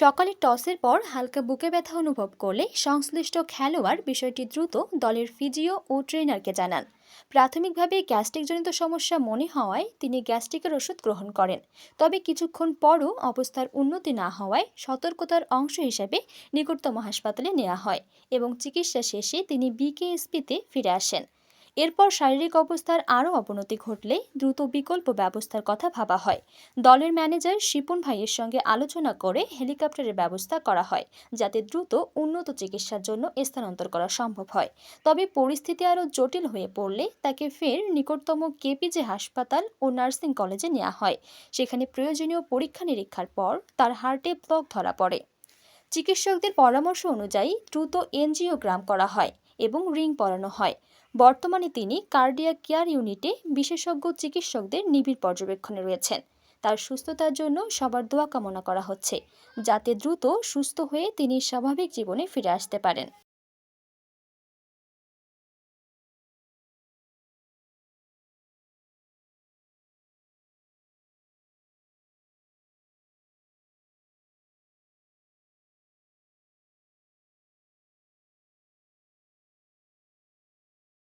সকালে টসের পর হালকা বুকে ব্যথা অনুভব করলে সংশ্লিষ্ট খেলোয়াড় বিষয়টি দ্রুত দলের ফিজিও ও ট্রেনারকে জানান। প্রাথমিকভাবে গ্যাস্ট্রিকজনিত সমস্যা মনে হওয়ায় তিনি গ্যাস্ট্রিকের ওষুধ গ্রহণ করেন। তবে কিছুক্ষণ পরও অবস্থার উন্নতি না হওয়ায় সতর্কতার অংশ হিসেবে নিকটতম হাসপাতালে নেওয়া হয় এবং চিকিৎসা শেষে তিনি বিকেএসপিতে ফিরে আসেন। এরপর শারীরিক অবস্থার আরও অবনতি ঘটলে দ্রুত বিকল্প ব্যবস্থার কথা ভাবা হয়। দলের ম্যানেজার শিপন ভাইয়ের সঙ্গে আলোচনা করে হেলিকপ্টারের ব্যবস্থা করা হয়, যাতে দ্রুত উন্নত চিকিৎসার জন্য স্থানান্তর করা সম্ভব হয়। তবে পরিস্থিতি আরও জটিল হয়ে পড়লে তাকে ফের নিকটতম কেপিজে হাসপাতাল ও নার্সিং কলেজে নেওয়া হয়। সেখানে প্রয়োজনীয় পরীক্ষা নিরীক্ষার পর তার হার্টে ব্লক ধরা পড়ে। চিকিৎসকদের পরামর্শ অনুযায়ী দ্রুত এনজিওগ্রাম করা হয়। এবং রিং পরানো হয়। বর্তমানে তিনি কার্ডিয়াক কেয়ার ইউনিটে বিশেষজ্ঞ চিকিৎসকদের নিবিড় পর্যবেক্ষণে রয়েছেন। তার সুস্থতার জন্য সবার দোয়া কামনা করা হচ্ছে, যাতে দ্রুত সুস্থ হয়ে তিনি স্বাভাবিক জীবনে ফিরে আসতে পারেন।